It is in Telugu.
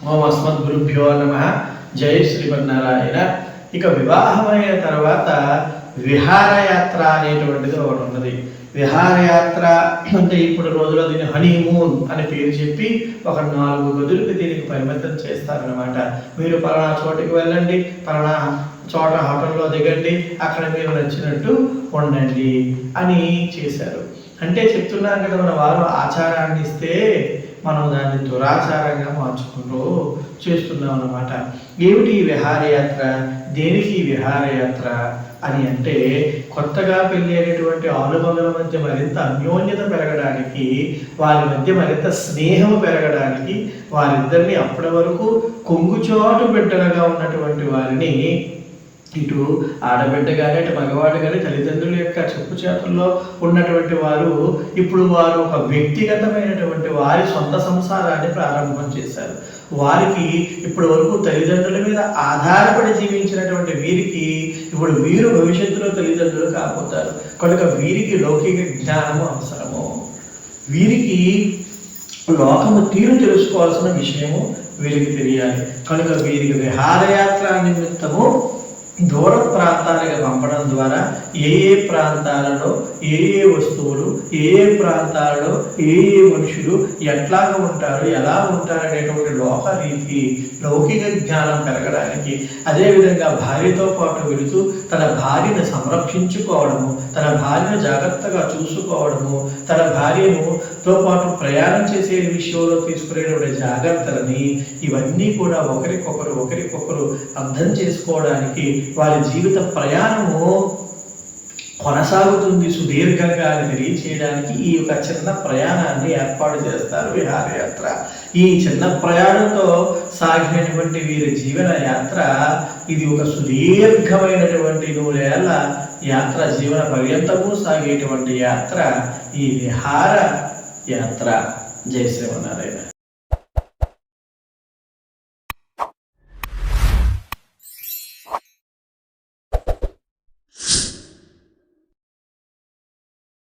ఓం అస్మద్ గురుభ్యో నమ. జై శ్రీమన్నారాయణ. ఇక వివాహమైన తర్వాత విహారయాత్ర అనేటువంటిది ఒకటి ఉన్నది విహారయాత్ర అంటే ఇప్పుడు రోజులో దీన్ని హనీమూన్ అని పేరు చెప్పి ఒక నాలుగు గదులకు దీనికి పరిమితం చేస్తారనమాట మీరు పలానా చోటికి వెళ్ళండి పలానా చోట హోటల్లో దిగండి అక్కడ మీరు నచ్చినట్టు ఉండండి అని చేశారు. అంటే చెప్తున్నారు కదా మన వారు ఆచారాన్ని ఇస్తే మనం దాన్ని దురాచారంగా మార్చుకుంటూ చేస్తున్నాం అన్నమాట. ఏమిటి ఈ విహారయాత్ర? దేనికి ఈ విహారయాత్ర అని అంటే కొత్తగా పెళ్ళైనటువంటి ఆలుమగల మధ్య మరింత అన్యోన్యత పెరగడానికి వారి మధ్య మరింత స్నేహం పెరగడానికి వారిద్దరిని అప్పటి వరకు కొంగుచోటు బిడ్డలుగా ఉన్నటువంటి వారిని ఇటు ఆడబిడ్డ కానీ అటు మగవాడు కానీ తల్లిదండ్రుల యొక్క చెప్పు చేతుల్లో ఉన్నటువంటి వారు ఇప్పుడు వారు ఒక వ్యక్తిగతమైనటువంటి వారి సొంత సంసారాన్ని ప్రారంభం చేశారు. వారికి ఇప్పటి వరకు తల్లిదండ్రుల మీద ఆధారపడి జీవించినటువంటి వీరికి ఇప్పుడు వీరు భవిష్యత్తులో తల్లిదండ్రులు కాబోతారు. కనుక వీరికి లౌకిక జ్ఞానము అవసరము. వీరికి లోకము తీరు తెలుసుకోవాల్సిన విషయము వీరికి తెలియాలి. కనుక వీరికి విహారయాత్ర నిమిత్తము దూర ప్రాంతాలకు పంపడం ద్వారా ఏ ఏ ప్రాంతాలలో ఏ ఏ వస్తువులు ఏ ఏ ప్రాంతాలలో ఏ ఏ మనుషులు ఎట్లాగా ఉంటారు ఎలా ఉంటారు అనేటువంటి లోకరీతి లౌకిక జ్ఞానం పెరగడానికి అదేవిధంగా భార్యతో పాటు వెళుతూ తన భార్యను సంరక్షించుకోవడము తన భార్యను జాగ్రత్తగా చూసుకోవడము తన భార్యను తో పాటు ప్రయాణం చేసే విషయంలో తీసుకునేటువంటి జాగ్రత్తలని ఇవన్నీ కూడా ఒకరికొకరు ఒకరికొకరు అర్థం చేసుకోవడానికి వారి జీవిత ప్రయాణము కొనసాగుతుంది సుదీర్ఘంగా అని తెలియచేయడానికి ఈ యొక్క చిన్న ప్రయాణాన్ని ఏర్పాటు చేస్తారు విహారయాత్ర. ఈ చిన్న ప్రయాణంతో సాగినటువంటి వీరి జీవన యాత్ర ఇది ఒక సుదీర్ఘమైనటువంటి నూరేళ్ళ యాత్ర జీవన పర్యంతము సాగేటువంటి యాత్ర ఈ విహార యాత్ర. జయ శ్రీమన్నారాయణ.